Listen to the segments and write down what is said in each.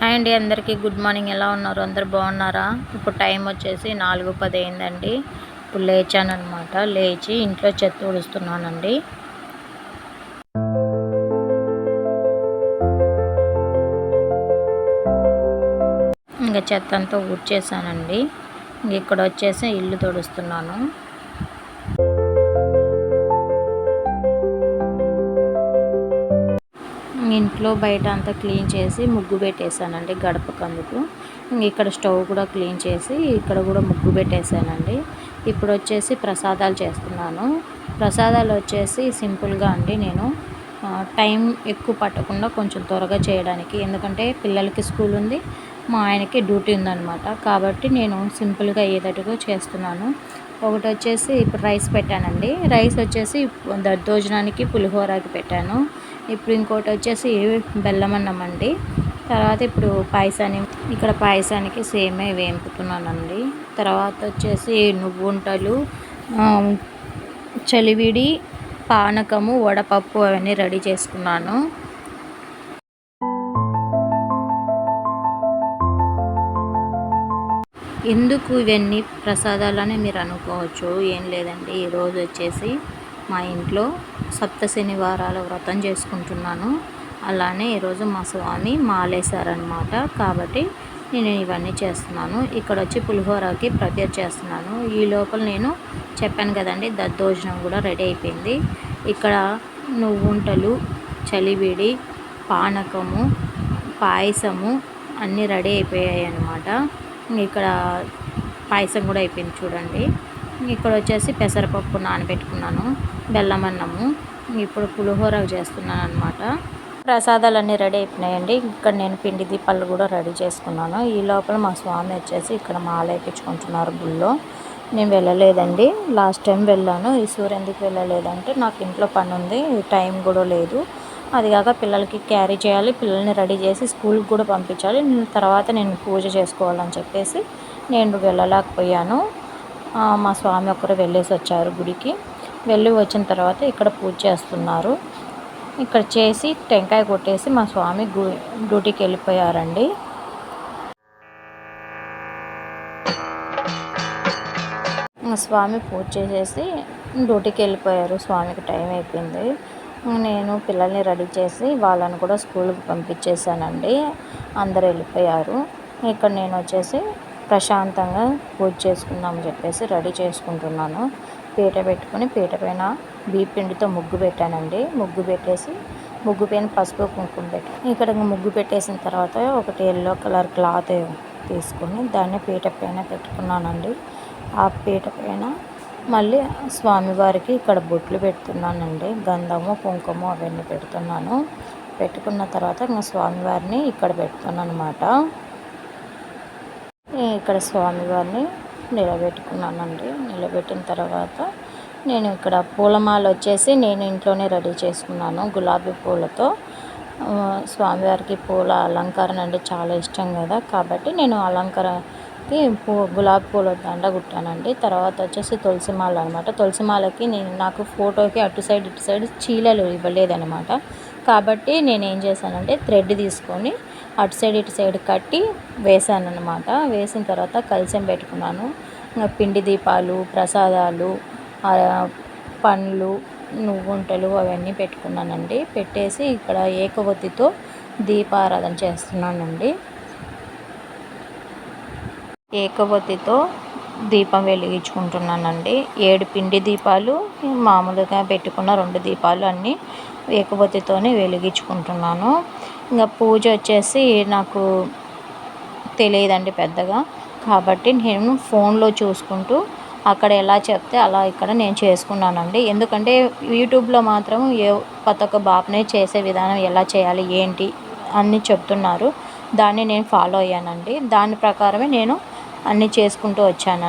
Hi అండి అందరికీ good morning. ఎలా ఉన్నారు? అందరు బాగున్నారా? ఇప్పుడు టైం వచ్చేసి నాలుగు పది అయిందండి. ఇప్పుడు లేచాను అనమాట లేచి ఇంట్లో చెత్త ఉడుస్తున్నానండి. ఇంకా చెత్త అంతా ఊడ్చేసానండి ఇంక ఇక్కడ వచ్చేసి ఇల్లు తుడుస్తున్నాను. ఇంట్లో బయట అంతా క్లీన్ చేసి ముగ్గు పెట్టేశానండి గడపకందుకు. ఇక్కడ స్టవ్ కూడా క్లీన్ చేసి ఇక్కడ కూడా ముగ్గు పెట్టేశానండి. ఇప్పుడు వచ్చేసి ప్రసాదాలు చేస్తున్నాను. ప్రసాదాలు వచ్చేసి సింపుల్గా అండి నేను టైం ఎక్కువ పట్టకుండా కొంచెం త్వరగా చేయడానికి. ఎందుకంటే పిల్లలకి స్కూల్ ఉంది మా ఆయనకి డ్యూటీ ఉందన్నమాట. కాబట్టి నేను సింపుల్గా ఏదటుగా చేస్తున్నాను. ఒకటి వచ్చేసి ఇప్పుడు రైస్ పెట్టానండి. రైస్ వచ్చేసి దద్దోజనానికి పులిహోరకి పెట్టాను. ఇప్పుడు ఇంకోటి వచ్చేసి బెల్లం అన్నం అండి. తర్వాత ఇప్పుడు పాయసాన్ని ఇక్కడ పాయసానికి సేమే వేంపుతున్నానండి. తర్వాత వచ్చేసి నువ్వుంటలు చలివిడి పానకము వడపప్పు అవన్నీ రెడీ చేసుకున్నాను. ఎందుకు ఇవన్నీ ప్రసాదాలని మీరు అనుకోవచ్చు? ఏం లేదండి. ఈరోజు వచ్చేసి మా ఇంట్లో సప్త శనివారాల వ్రతం చేసుకుంటున్నాను. అలానే ఈరోజు మా స్వామి మాలేశారనమాట కాబట్టి నేను ఇవన్నీ చేస్తున్నాను. ఇక్కడ వచ్చి పులిహోరకి ప్రిపేర్ చేస్తున్నాను. ఈ లోపల నేను చెప్పాను కదండి దద్దోజనం కూడా రెడీ అయిపోయింది. ఇక్కడ నువ్వుంటలు చలివిడి పానకము పాయసము అన్నీ రెడీ అయిపోయాయి అన్నమాట ఇక్కడ పాయసం కూడా అయిపోయింది చూడండి. ఇక్కడ వచ్చేసి పెసరపప్పు నానబెట్టుకున్నాను బెల్లం అన్నము ఇప్పుడు పులిహోర చేస్తున్నాను అనమాట ప్రసాదాలన్నీ రెడీ అయిపోయినాయండి. ఇక్కడ నేను పిండి దీపాలు కూడా రెడీ చేసుకున్నాను. ఈ లోపల మా స్వామి వచ్చేసి ఇక్కడ మాల వేయించుకుంటున్నారు గుళ్ళో. నేను వెళ్ళలేదండి. లాస్ట్ టైం వెళ్ళాను. ఈ సూర్య ఎందుకు వెళ్ళలేదంటే నాకు ఇంట్లో పని ఉంది టైం కూడా లేదు. అది కాక పిల్లలకి క్యారీ చేయాలి పిల్లల్ని రెడీ చేసి స్కూల్కి కూడా పంపించాలి. తర్వాత నేను పూజ చేసుకోవాలని చెప్పేసి నేను వెళ్ళలేకపోయాను. మా స్వామి ఒకరు వెళ్ళేసి వచ్చారు గుడికి. వెళ్ళి వచ్చిన తర్వాత ఇక్కడ పూజ చేస్తున్నారు. ఇక్కడ చేసి టెంకాయ కొట్టేసి మా స్వామి డ్యూటీకి వెళ్ళిపోయారండి. మా స్వామి పూజ చేసేసి డ్యూటీకి వెళ్ళిపోయారు. స్వామికి టైం అయిపోయింది. నేను పిల్లల్ని రెడీ చేసి వాళ్ళని కూడా స్కూల్కి పంపించేసానండి అందరు వెళ్ళిపోయారు. ఇక్కడ నేను వచ్చేసి ప్రశాంతంగా పూజ చేసుకుందామని చెప్పేసి రెడీ చేసుకుంటున్నాను. పీట పెట్టుకుని పీట పైన పిండితో ముగ్గు పెట్టానండి. ముగ్గు పెట్టేసి ముగ్గు పైన పసుపు కుంకుమ పెట్టి ఇక్కడ ముగ్గు పెట్టేసిన తర్వాత ఒకటి ఎల్లో కలర్ క్లాత్ తీసుకుని దాన్ని పీట పైన పెట్టుకున్నానండి. ఆ పీట పైన మళ్ళీ స్వామివారికి ఇక్కడ బొట్లు పెడుతున్నానండి. గంధము కుంకుమ అవన్నీ పెడుతున్నాను. పెట్టుకున్న తర్వాత ఇంకా స్వామివారిని ఇక్కడ పెడుతున్నాను అనమాట ఇక్కడ స్వామివారిని నిలబెట్టుకున్నానండి. నిలబెట్టిన తర్వాత నేను ఇక్కడ పూలమాల వచ్చేసి నేను ఇంట్లోనే రెడీ చేసుకున్నాను గులాబీ పూలతో. స్వామివారికి పూల అలంకరణ అంటే చాలా ఇష్టం కదా. కాబట్టి నేను అలంకరణకి పూ గులాబీ పూల దండ కుట్టానండి. తర్వాత వచ్చేసి తులసి మాల అనమాట తులసి మాలకి నేను నాకు ఫోటోకి అటు సైడ్ ఇటు సైడ్ చీలలు ఇవ్వలేదనమాట కాబట్టి నేను ఏం చేశానంటే థ్రెడ్ తీసుకొని అటు సైడ్ ఇటు సైడ్ కట్టి వేసాను అనమాట వేసిన తర్వాత కలిసం పెట్టుకున్నాను. పిండి దీపాలు ప్రసాదాలు పండ్లు నువ్వుంటలు అవన్నీ పెట్టుకున్నానండి. పెట్టేసి ఇక్కడ ఏకవతితో దీపారాధన చేస్తున్నానండి. ఏకవతితో దీపం వెలిగించుకుంటున్నానండి. ఏడు పిండి దీపాలు మామూలుగా పెట్టుకున్న రెండు దీపాలు అన్నీ ఏకవతితోనే వెలిగించుకుంటున్నాను. ఇంకా పూజ వచ్చేసి నాకు తెలియదండి పెద్దగా. కాబట్టి నేను ఫోన్లో చూసుకుంటూ అక్కడ ఎలా చెప్తే అలా ఇక్కడ నేను చేసుకున్నానండి. ఎందుకంటే యూట్యూబ్లో మాత్రం ఏ కొత్త ఒక్క బాబునే చేసే విధానం ఎలా చేయాలి ఏంటి అన్నీ చెప్తున్నారు. దాన్ని నేను ఫాలో అయ్యానండి. దాని ప్రకారమే నేను అన్నీ చేసుకుంటూ వచ్చాను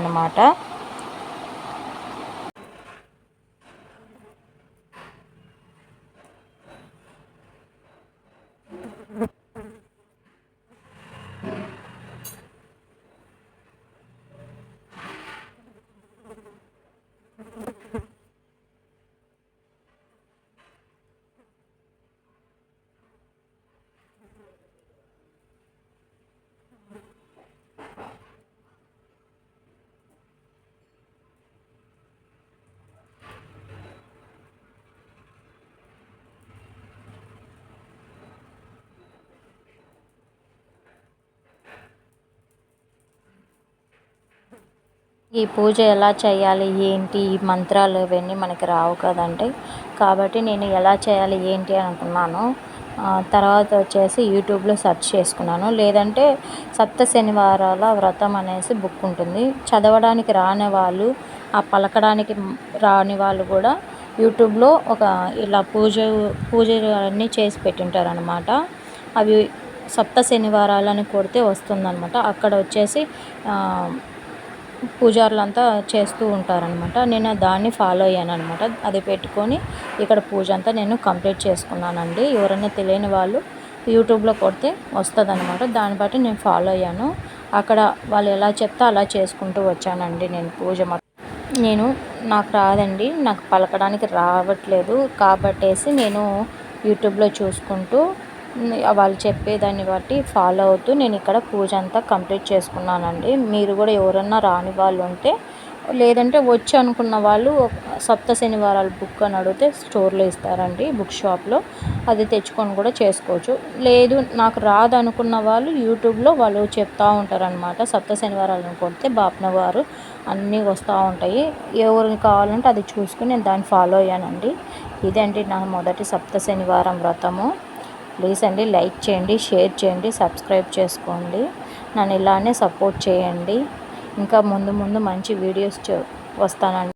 ఈ పూజ ఎలా చేయాలి? ఏంటి? ఈ మంత్రాలు ఇవన్నీ మనకి రావు కదండి. కాబట్టి నేను ఎలా చేయాలి? ఏంటి అనుకున్నాను. తర్వాత వచ్చేసి యూట్యూబ్లో సెర్చ్ చేసుకున్నాను. లేదంటే సప్త శనివారాల వ్రతం అనేసి బుక్ ఉంటుంది. చదవడానికి రాని వాళ్ళు ఆ పలకడానికి రాని వాళ్ళు కూడా యూట్యూబ్లో ఒక ఇలా పూజ పూజలు అన్నీ చేసి పెట్టింటారనమాట అవి సప్త శనివారాలని కొడితే వస్తుందన్నమాట. అక్కడ వచ్చేసి పూజారులంతా చేస్తూ ఉంటారనమాట నేను దాన్ని ఫాలో అయ్యాను అనమాట అది పెట్టుకొని ఇక్కడ పూజ అంతా నేను కంప్లీట్ చేసుకున్నానండి. ఎవరైనా తెలియని వాళ్ళు యూట్యూబ్లో కొడితే వస్తుంది అనమాట దాన్ని బట్టి నేను ఫాలో అయ్యాను. అక్కడ వాళ్ళు ఎలా చెప్తే అలా చేసుకుంటూ వచ్చానండి నేను పూజ నేను నాకు రాదండి. నాకు పలకడానికి రావట్లేదు కాబట్టేసి నేను యూట్యూబ్లో చూసుకుంటూ వాళ్ళు చెప్పేదాన్ని బట్టి ఫాలో అవుతూ నేను ఇక్కడ పూజ అంతా కంప్లీట్ చేసుకున్నానండి. మీరు కూడా ఎవరన్నా రాని వాళ్ళు ఉంటే లేదంటే వచ్చి అనుకున్న వాళ్ళు సప్త శనివారాల బుక్ అని అడిగితే స్టోర్లో ఇస్తారండి బుక్ షాప్లో. అది తెచ్చుకొని కూడా చేసుకోవచ్చు. లేదు నాకు రాదు అనుకున్న వాళ్ళు యూట్యూబ్లో వాళ్ళు చెప్తూ ఉంటారనమాట సప్త శనివారాలను కొడితే బాప్న వారు అన్నీ వస్తూ ఉంటాయి. ఎవరికి కావాలంటే అది చూసుకుని నేను దాన్ని ఫాలో అయ్యానండి. ఇదండి నా మొదటి సప్త శనివారం వ్రతము. ప్లీజ్ అండి లైక్ చేయండి షేర్ చేయండి సబ్స్క్రైబ్ చేసుకోండి. నన్ను ఇలానే సపోర్ట్ చేయండి. ఇంకా ముందు ముందు మంచి వీడియోస్ చూ వస్తానండి.